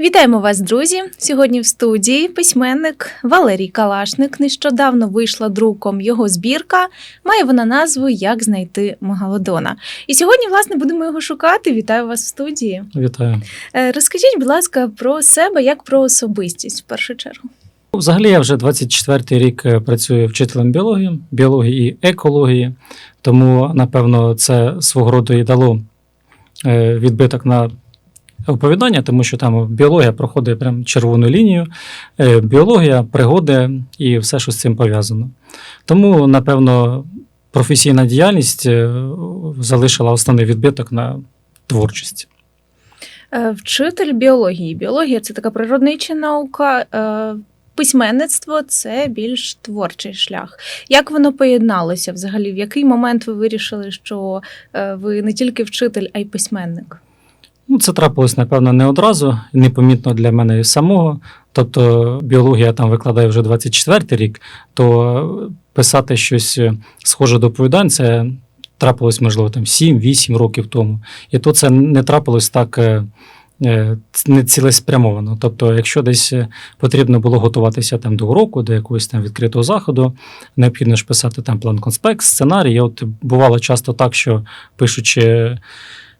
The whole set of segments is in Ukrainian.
Вітаємо вас, друзі! Сьогодні в студії письменник Валерій Калашник. Нещодавно вийшла друком його збірка. Має вона назву Як знайти Мегалодона. І сьогодні, власне, будемо його шукати. Вітаю вас в студії. Вітаю. Е, Розкажіть, будь ласка, про себе як про особистість в першу чергу. Взагалі я вже 24-й рік е, працюю вчителем біології, біології і екології, тому, напевно, це свого роду і дало е, відбиток на оповідання, тому що там біологія проходить прям червону лінію, е, біологія, пригоди і все, що з цим пов'язано. Тому, напевно, професійна діяльність е, залишила основний відбиток на творчості. Е, Вчитель біології. Біологія це така природнича наука. Письменництво це більш творчий шлях. Як воно поєдналося взагалі? В який момент ви вирішили, що ви не тільки вчитель, а й письменник? Ну, це трапилось, напевно, не одразу, непомітно для мене самого. Тобто біологія там викладає вже 24 рік, то писати щось е, схоже до оповідань, це трапилось, можливо, там 7-8 років тому. І то це не трапилось так е, е, не цілеспрямовано. Тобто, якщо десь потрібно було готуватися там до уроку, до якогось там відкритого заходу, необхідно ж писати там план конспект, сценарій. І от бувало часто так, що пишучи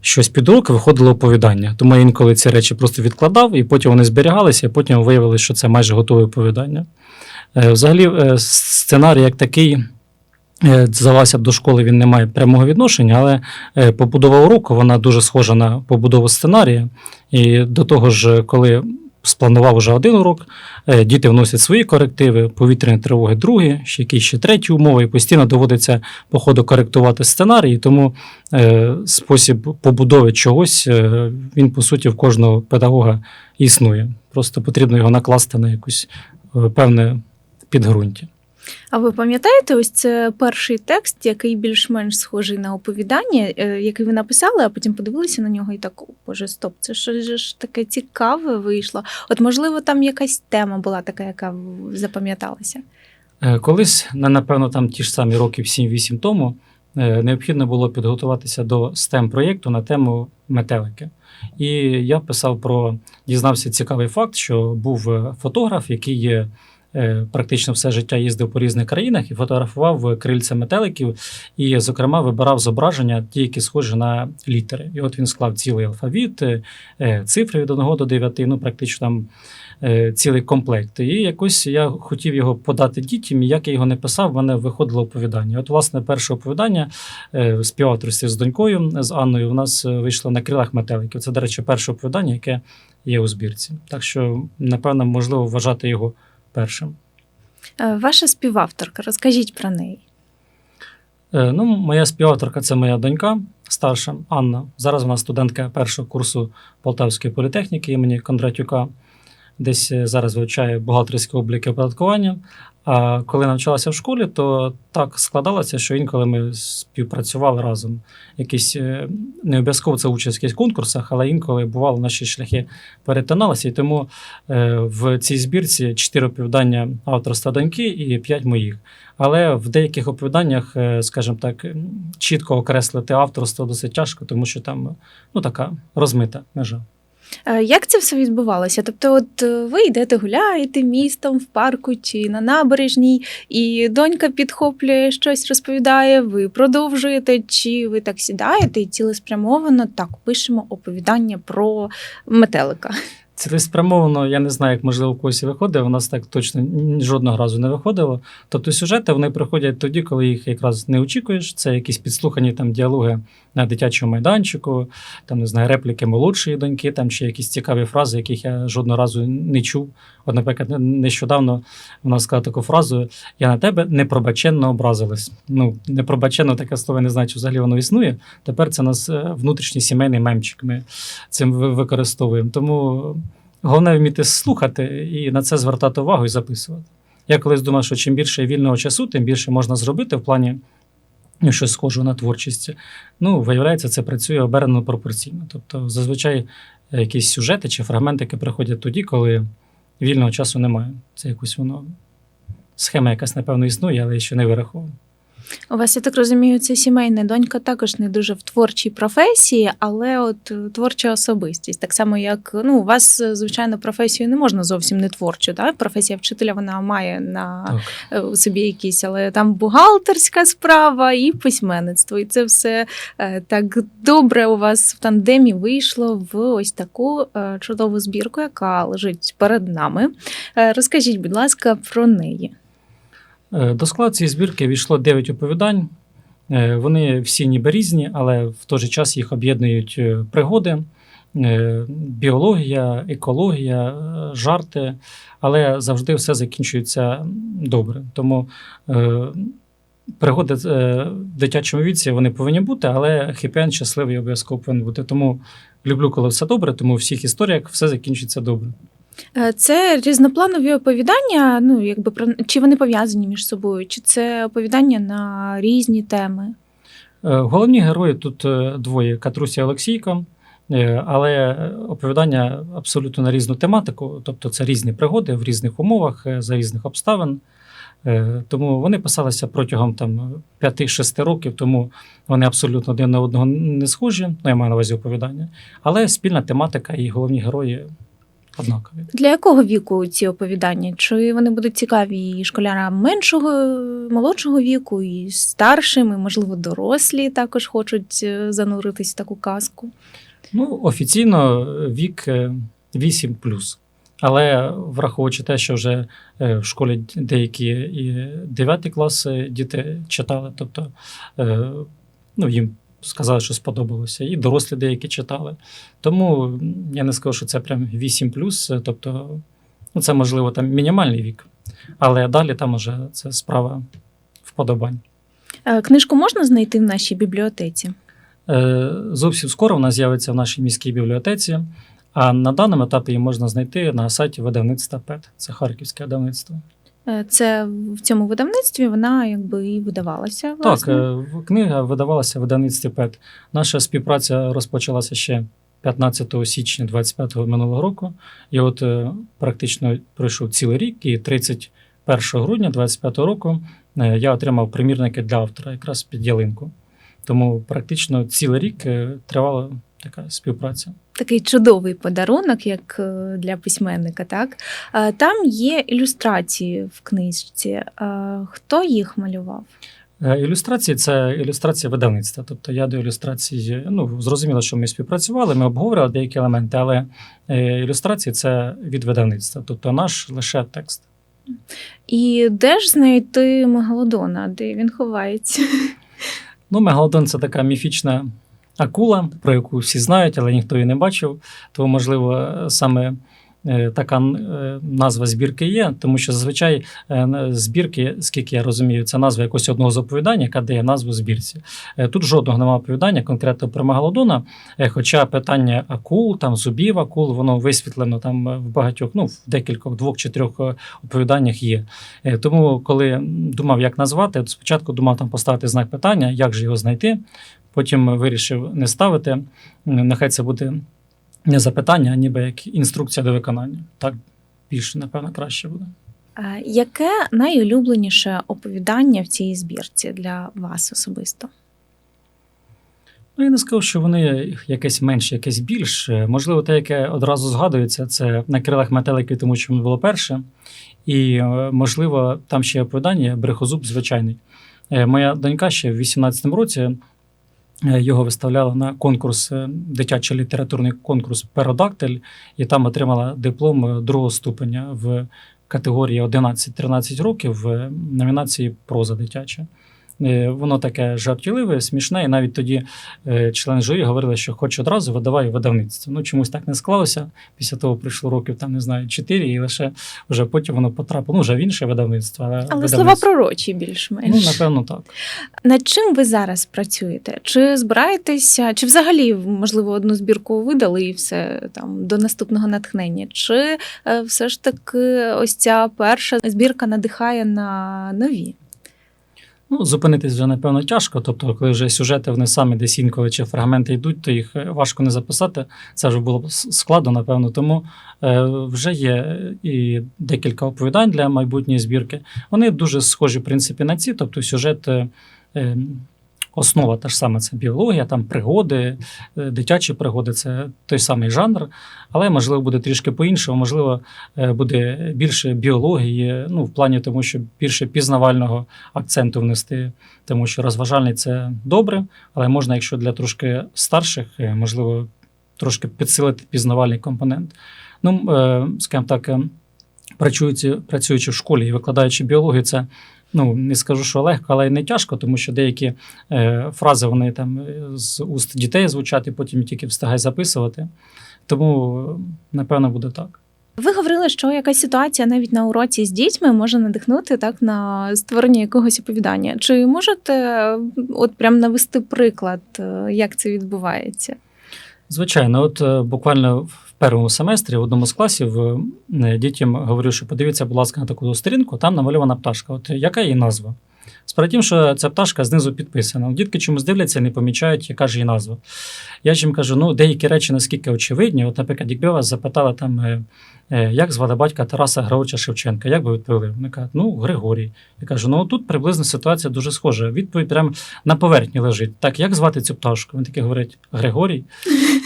щось під руки, виходило оповідання. Тому я інколи ці речі просто відкладав, і потім вони зберігалися, і потім виявилося, що це майже готове оповідання. Е, Взагалі, е, сценарій як такий. е, Здавалося б, до школи він не має прямого відношення, але побудова уроку вона дуже схожа на побудову сценарія. І до того ж, коли спланував уже один урок, е, діти вносять свої корективи, повітряні тривоги другі, ще якісь ще треті умови, і постійно доводиться по ходу коректувати сценарій. Тому е, спосіб побудови чогось, е, він по суті в кожного педагога існує. Просто потрібно його накласти на якусь певне підґрунтя. А ви пам'ятаєте, ось це перший текст, який більш-менш схожий на оповідання, е, який ви написали, а потім подивилися на нього і так, «О, боже, стоп, це що ж таке цікаве вийшло. От, можливо, там якась тема була така, яка запам'яталася. Е, Колись, напевно, там ті ж самі років 7-8 тому, е, необхідно було підготуватися до stem проєкту на тему метелики. І я писав про дізнався цікавий факт, що був фотограф, який е, практично все життя їздив по різних країнах і фотографував крильця метеликів, і, зокрема, вибирав зображення, ті, які схожі на літери. І от він склав цілий алфавіт, е, е, цифри від 1 до 9, ну практично там е, цілий комплект. І якось я хотів його подати дітям, і як я його не писав, в мене виходило оповідання. От, власне, перше оповідання е, співавторстві з донькою, з Анною, у нас е, вийшло на крилах метеликів. Це, до речі, перше оповідання, яке є у збірці. Так що, напевно, можливо вважати його першим. Е, Ваша співавторка, розкажіть про неї. Е, Ну, моя співавторка це моя донька старша Анна. Зараз вона студентка першого курсу Полтавської політехніки імені Кондратюка. Десь е, зараз вивчає бухгалтерські обліки оподаткування. А коли навчалася в школі, то так складалося, що інколи ми співпрацювали разом. Якісь е, не обов'язково це участь в якихось конкурсах, але інколи бувало наші шляхи перетиналися. І тому е, в цій збірці чотири оповідання авторства доньки і п'ять моїх. Але в деяких оповіданнях, скажімо так, чітко окреслити авторство досить тяжко, тому що там ну, така розмита межа. Е, Як це все відбувалося? Тобто, от е, ви йдете гуляєте містом в парку чи на набережній, і донька підхоплює щось, розповідає, ви продовжуєте, чи ви так сідаєте і цілеспрямовано так пишемо оповідання про метелика. Цілеспрямовано, я не знаю, як можливо у когось виходить. У нас так точно жодного разу не виходило. Тобто сюжети вони приходять тоді, коли їх якраз не очікуєш. Це якісь підслухані там діалоги на дитячому майданчику, там не знаю, репліки молодшої доньки, там чи якісь цікаві фрази, яких я жодного разу не чув. От, наприклад, не- нещодавно вона сказала таку фразу: Я на тебе непробаченно образилась. Ну, непробаченно таке слово не знаю, чи взагалі воно існує. Тепер це у нас е, внутрішній сімейний мемчик. Ми цим ви- використовуємо. Тому головне вміти слухати і на це звертати увагу і записувати. Я колись думав, що чим більше вільного часу, тим більше можна зробити в плані ну, щось схожого на творчість. Ну, виявляється, це працює обернено пропорційно. Тобто, зазвичай е, якісь сюжети чи фрагментики приходять тоді, коли вільного часу немає. Це якось воно схема якась, напевно, існує, але я ще не вирахована. У вас, я так розумію, це сімейне донька також не дуже в творчій професії, але от е, творча особистість. Так само, як ну, у вас, е, звичайно, професію не можна зовсім не творчу. Так? Професія вчителя вона має на Так. е, собі якісь, але там бухгалтерська справа і письменництво. І це все так добре у вас в тандемі вийшло в ось таку чудову збірку, яка лежить перед нами. Розкажіть, будь ласка, про неї. Е, До складу цієї збірки війшло 9 оповідань. Е, Вони всі ніби різні, але в той же час їх об'єднують е, пригоди, біологія, екологія, жарти, але завжди все закінчується добре. Тому пригоди в дитячому віці вони повинні бути, але хеппі-енд щасливий обов'язково повинен бути. Тому люблю, коли все добре, тому в всіх історіях все закінчується добре. Е, Це різнопланові оповідання. Ну, якби про чи вони пов'язані між собою, чи це оповідання на різні теми? Е, Головні герої тут е, двоє Катруся і Олексійко, але оповідання абсолютно на різну тематику, тобто це різні пригоди в різних умовах, за різних обставин. Тому вони писалися протягом там 5-6 років, тому вони абсолютно один на одного не схожі, ну я маю на увазі оповідання, але спільна тематика і головні герої однакові. Для якого віку ці оповідання? Чи вони будуть цікаві і школярам меншого, молодшого віку, і старшим, і, можливо, дорослі також хочуть е, зануритись в таку казку? Ну, офіційно вік е, 8 Але враховуючи те, що вже е, в школі деякі і 9 класи діти читали, тобто е, ну, їм сказали, що сподобалося, і дорослі деякі читали. Тому я не скажу, що це прям 8 тобто ну, це можливо там мінімальний вік, але далі там уже це справа вподобань. Е, Книжку можна знайти в нашій бібліотеці? Е, Зовсім скоро вона з'явиться в нашій міській бібліотеці, а на даному етапі її можна знайти на сайті видавництва ПЕТ. Це харківське видавництво. Е, Це в цьому видавництві вона якби і видавалася. Власне. е, в- книга видавалася в видавництві ПЕТ. Наша співпраця розпочалася ще 15 січня 25 минулого року. І от е, практично пройшов цілий рік, і 31 грудня 25 року е, я отримав примірники для автора якраз під ялинку. Тому практично цілий рік е, тривала така співпраця. Такий чудовий подарунок, як е, для письменника. Так Е, там є ілюстрації в книжці. Е, Хто їх малював? Ілюстрації це ілюстрація видавництва. Тобто я до ілюстрації, ну зрозуміло, що ми співпрацювали, ми обговорювали деякі елементи, але ілюстрації це від видавництва, тобто наш лише текст. І де ж знайти Мегалодона? Де він ховається? Ну, Мегалодон це така міфічна акула, про яку всі знають, але ніхто її не бачив. То, можливо, саме така е, назва збірки є, тому що зазвичай е, збірки, скільки я розумію, це назва якогось одного з оповідання, яка дає назву збірці. Е, Тут жодного немає оповідання конкретно про Мегалодона, е, хоча питання акул, там зубів акул, воно висвітлено там е, в багатьох, ну, в декількох, двох чи трьох е, оповіданнях є. Е, Тому, коли думав, як назвати, то спочатку думав там поставити знак питання, як же його знайти. Потім вирішив не ставити. Нехай це буде не запитання, а ніби як інструкція до виконання. Так більше, напевно, краще буде. Яке найулюбленіше оповідання в цій збірці для вас особисто? Ну, я не скажу, що вони якесь менше, якесь більше. Можливо, те, яке одразу згадується, це на крилах метеликів, тому що воно було перше. І, е, можливо, там ще оповідання брехозуб звичайний. Е, Моя донька ще в 18-му році його виставляла на конкурс, е, дитячий літературний конкурс Перодактиль, і там отримала диплом е, другого ступеня в категорії 11-13 років в номінації проза дитяча. Е, Воно таке жартівливе, смішне, і навіть тоді е, члени журі говорили, що хоч одразу видавай видавництво. Ну чомусь так не склалося. Після того прийшло років, там не знаю, 4, і лише вже потім воно потрапило. Ну, вже в інше видавництво. Але, Але слова пророчі більш-менш. Ну, напевно, так. Над чим ви зараз працюєте? Чи збираєтеся, чи взагалі, можливо, одну збірку видали і все там до наступного натхнення? Чи е, все ж таки ось ця перша збірка надихає на нові? Ну, зупинитись вже, напевно, тяжко. Тобто, коли вже сюжети вони самі десь інколи чи фрагменти йдуть, то їх е, важко не записати. Це вже було б складно, напевно. Тому е, вже є і декілька оповідань для майбутньої збірки. Вони дуже схожі, в принципі, на ці. Тобто, сюжет е, е, основа та ж сама це біологія, там пригоди, е, дитячі пригоди це той самий жанр, але можливо буде трішки по-іншому, можливо, е, буде більше біології, ну, в плані тому, що більше пізнавального акценту внести, тому що розважальний це добре, але можна, якщо для трошки старших, е, можливо, трошки підсилити пізнавальний компонент. Ну, скажімо так, працюючи, працюючи в школі і викладаючи біологію, це ну не скажу, що легко, але й не тяжко, тому що деякі е, фрази вони там е, з уст дітей звучать, і потім тільки встигай записувати. Тому, напевно, буде так. Ви говорили, що якась ситуація навіть на уроці з дітьми може надихнути так на створення якогось оповідання. Чи можете е, от прям навести приклад, е, як це відбувається? Звичайно, от буквально першому семестрі в одному з класів е, дітям говорю, що подивіться, будь ласка, на таку сторінку, там намальована пташка. От яка її назва? Справді, тім, що ця пташка знизу підписана. Дітки чомусь дивляться, не помічають, яка ж її назва. Я їм кажу, ну деякі речі наскільки очевидні. От, наприклад, якби вас запитали там, е, е, як звали батька Тараса Григоровича Шевченка, як би відповіли? Вони кажуть, ну, Григорій. Я кажу, ну тут приблизно ситуація дуже схожа. Відповідь прямо на поверхні лежить. Так, як звати цю пташку? Вони такі говорять, Григорій.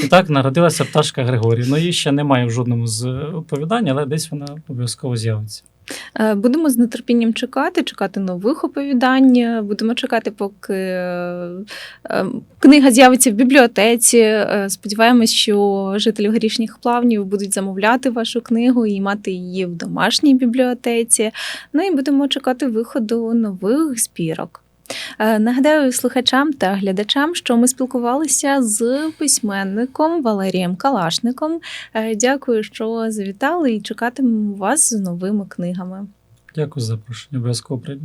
І так народилася пташка Григорій. Ну, її ще немає в жодному з оповідань, але десь вона обов'язково з'явиться. Е, Будемо з нетерпінням чекати, чекати нових оповідань. Будемо чекати, поки е, е, книга з'явиться в бібліотеці. Е, Сподіваємось, що жителі горішніх плавнів будуть замовляти вашу книгу і мати її в домашній бібліотеці. Ну і будемо чекати виходу нових збірок. Е, Нагадаю слухачам та глядачам, що ми спілкувалися з письменником Валерієм Калашником. Е, Дякую, що завітали і чекатимемо вас з новими книгами. Дякую за запрошення. Обов'язково прийду.